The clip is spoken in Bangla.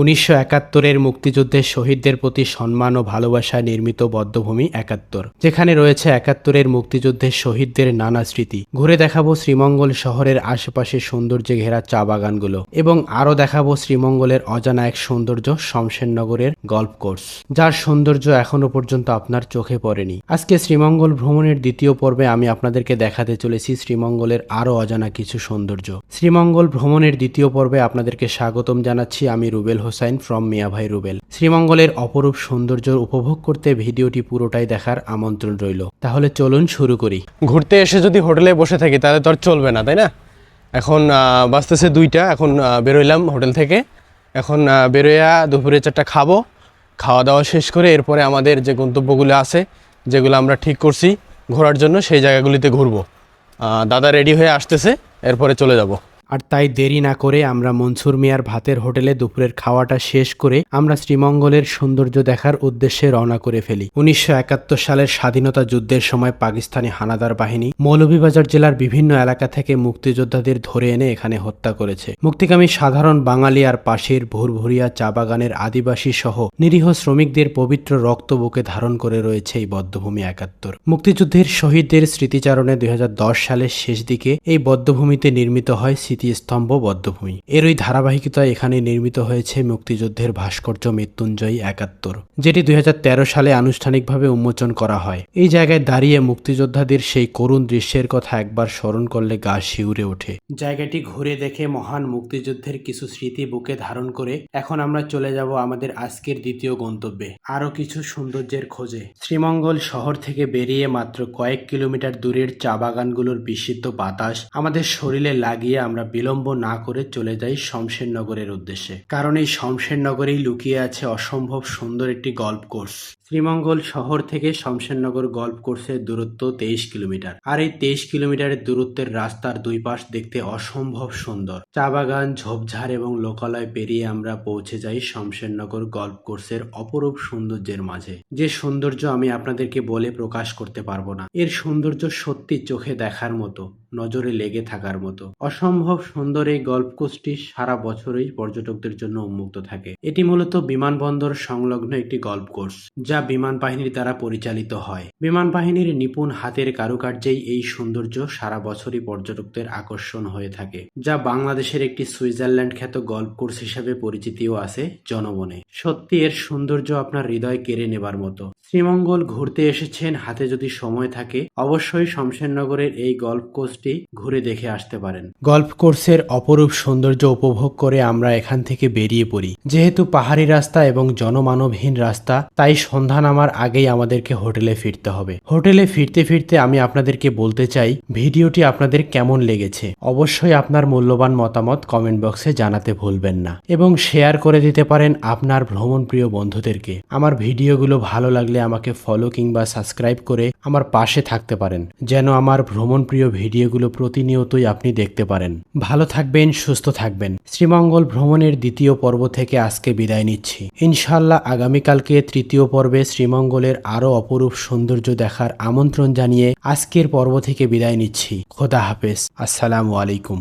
উনিশশো একাত্তরের মুক্তিযুদ্ধের শহীদদের প্রতি সম্মান ও ভালোবাসায় নির্মিত বদ্ধভূমি একাত্তর, যেখানে রয়েছে একাত্তরের মুক্তিযুদ্ধের শহীদদের নানা স্মৃতি। ঘুরে দেখাবো শ্রীমঙ্গল শহরের আশেপাশে সৌন্দর্যে ঘেরা চা বাগানগুলো এবং আরও দেখাবো শ্রীমঙ্গলের অজানা এক সৌন্দর্য শমশেরনগরের গল্ফ কোর্স, যার সৌন্দর্য এখনও পর্যন্ত আপনার চোখে পড়েনি। আজকে শ্রীমঙ্গল ভ্রমণের দ্বিতীয় পর্বে আমি আপনাদেরকে দেখাতে চলেছি শ্রীমঙ্গলের আরও অজানা কিছু সৌন্দর্য। শ্রীমঙ্গল ভ্রমণের দ্বিতীয় পর্বে আপনাদেরকে স্বাগতম জানাচ্ছি, আমি রুবেল হোসাইন ফ্রম মিয়াভাই রুবেল। শ্রীমঙ্গলের অপরূপ সৌন্দর্য উপভোগ করতে ভিডিওটি পুরোটাই দেখার আমন্ত্রণ রইল। তাহলে চলুন শুরু করি। ঘুরতে এসে যদি হোটেলে বসে থাকি তাহলে তো আর চলবে না তাই না? এখন আহ, বাজতেছে দুইটা এখন বেরোইলাম হোটেল থেকে। এখন বেরোয়া দুপুরে চারটা খাব। খাওয়া দাওয়া শেষ করে এরপরে আমাদের যে গন্তব্যগুলো আছে যেগুলো আমরা ঠিক করছি ঘোরার জন্য সেই জায়গাগুলিতে ঘুরবো। দাদা রেডি হয়ে আসতেছে এরপরে চলে যাব। আর তাই দেরি না করে আমরা মনসুর মিয়ার ভাতের হোটেলে দুপুরের খাওয়াটা শেষ করে আমরা শ্রীমঙ্গলের সৌন্দর্য দেখার উদ্দেশ্যে রওনা করে ফেলি। উনিশশো একাত্তর সালের স্বাধীনতা যুদ্ধের সময় পাকিস্তানি হানাদার বাহিনী মৌলভীবাজার জেলার বিভিন্ন এলাকা থেকে মুক্তিযোদ্ধাদের ধরে এনে এখানে হত্যা করেছে। মুক্তিকামী সাধারণ বাঙালি আর পাশের ভুরভুরিয়া চা বাগানের আদিবাসী সহ নিরীহ শ্রমিকদের পবিত্র রক্ত বুকে ধারণ করে রয়েছে এই বদ্ধভূমি একাত্তর। মুক্তিযুদ্ধের শহীদদের স্মৃতিচারণে দুই হাজার দশ সালের শেষ দিকে এই বদ্ধভূমিতে নির্মিত হয় স্মৃতিস্তম্ভ বদ্ধভূমি। এরই ধারাবাহিকতায় এখানে নির্মিত হয়েছে মুক্তিযুদ্ধের ভাস্কর্য মৃত্যুঞ্জয়ী একাত্তর, যেটি দুই সালে আনুষ্ঠানিকভাবে উন্মোচন করা হয়। এই জায়গায় দাঁড়িয়ে মুক্তিযোদ্ধাদের সেই করুণ দৃশ্যের কথা একবার স্মরণ করলে গা শিউরে ওঠে। জায়গাটি ঘুরে দেখে মহান মুক্তিযুদ্ধের কিছু স্মৃতি বুকে ধারণ করে এখন আমরা চলে যাব আমাদের আজকের দ্বিতীয় গন্তব্যে। আরও কিছু সৌন্দর্যের খোঁজে। শ্রীমঙ্গল শহর থেকে বেরিয়ে মাত্র কয়েক কিলোমিটার দূরের চা বাগানগুলোর বিশুদ্ধ বাতাস আমাদের শরীরে লাগিয়ে আমরা বিলম্ব না করে চলে যাই শমশেরনগরের উদ্দেশ্যে। কারণ এই শমশেরনগরেই লুকিয়ে আছে অসম্ভব সুন্দর একটি গল্ফ কোর্স। শ্রীমঙ্গল শহর থেকে শমশেরনগর গল্ফ কোর্সের দূরত্ব তেইশ কিলোমিটার। আর এই তেইশ কিলোমিটারের দূরত্বের রাস্তার দুই পাশ দেখতে অসম্ভব সুন্দর। চা বাগান, ঝোপঝাড় এবং লোকালয় পেরিয়ে আমরা পৌঁছে যাই শমশেরনগর গল্ফ কোর্সের অপরূপ সৌন্দর্যের মাঝে। যে সৌন্দর্য আমি আপনাদেরকে বলে প্রকাশ করতে পারব না। এর সৌন্দর্য সত্যি চোখে দেখার মতো। নজরে লেগে থাকার মতো। অসম্ভব সুন্দর এই গল্ফ কোর্সটি সারা বছরই পর্যটকদের জন্য উন্মুক্ত থাকে। এটি মূলত বিমানবন্দর সংলগ্ন একটি গল্ফ কোর্স, যা বিমান বাহিনীর দ্বারা পরিচালিত হয়। বিমান বাহিনীর নিপুণ হাতের কারুকার্যেই এই সৌন্দর্য সারা বছরই পর্যটকদের আকর্ষণ হয়ে থাকে, যা বাংলাদেশের একটি সুইজারল্যান্ড খ্যাত গল্ফ কোর্স হিসেবে পরিচিতিও আছে জনমনে। সত্যি এর সৌন্দর্য আপনার হৃদয় কেড়ে নেবার মতো। শ্রীমঙ্গল ঘুরতে এসেছেন হাতে যদি সময় থাকে, অবশ্যই শমশেরনগরের এই গল্ফ কোর্সটি ঘুরে দেখে আসতে পারেন। গল্ফ কোর্সের অপরূপ সৌন্দর্য উপভোগ করে আমরা এখান থেকে বেরিয়ে পড়ি। যেহেতু পাহাড়ি রাস্তা এবং জনমানবহীন রাস্তা, তাই সন্ধ্যা নামার আগেই আমাদেরকে হোটেলে ফিরতে হবে। হোটেলে ফিরতে ফিরতে আমি আপনাদেরকে বলতে চাই, ভিডিওটি আপনাদের কেমন লেগেছে? অবশ্যই আপনার মূল্যবান মতামত কমেন্ট বক্সে জানাতে ভুলবেন না এবং শেয়ার করে দিতে পারেন আপনার ভ্রমণ প্রিয় বন্ধুদেরকে। আমার ভিডিওগুলো ভালো লাগলে আমাকে ফলো কিংবা সাবস্ক্রাইব করে আমার পাশে থাকতে পারেন, যেন আমার ভ্রমণ প্রিয় ভিডিওগুলো প্রতিনিয়তই আপনি দেখতে পারেন। ভালো থাকবেন, সুস্থ থাকবেন। শ্রীমঙ্গল ভ্রমণের দ্বিতীয় পর্ব থেকে আজকে বিদায় নিচ্ছি। ইনশাল্লাহ আগামীকালকে তৃতীয় পর্বে শ্রীমঙ্গলের আরও অপরূপ সৌন্দর্য দেখার আমন্ত্রণ জানিয়ে আজকের পর্ব থেকে বিদায় নিচ্ছি। খোদা হাফেজ। আসসালামু আলাইকুম।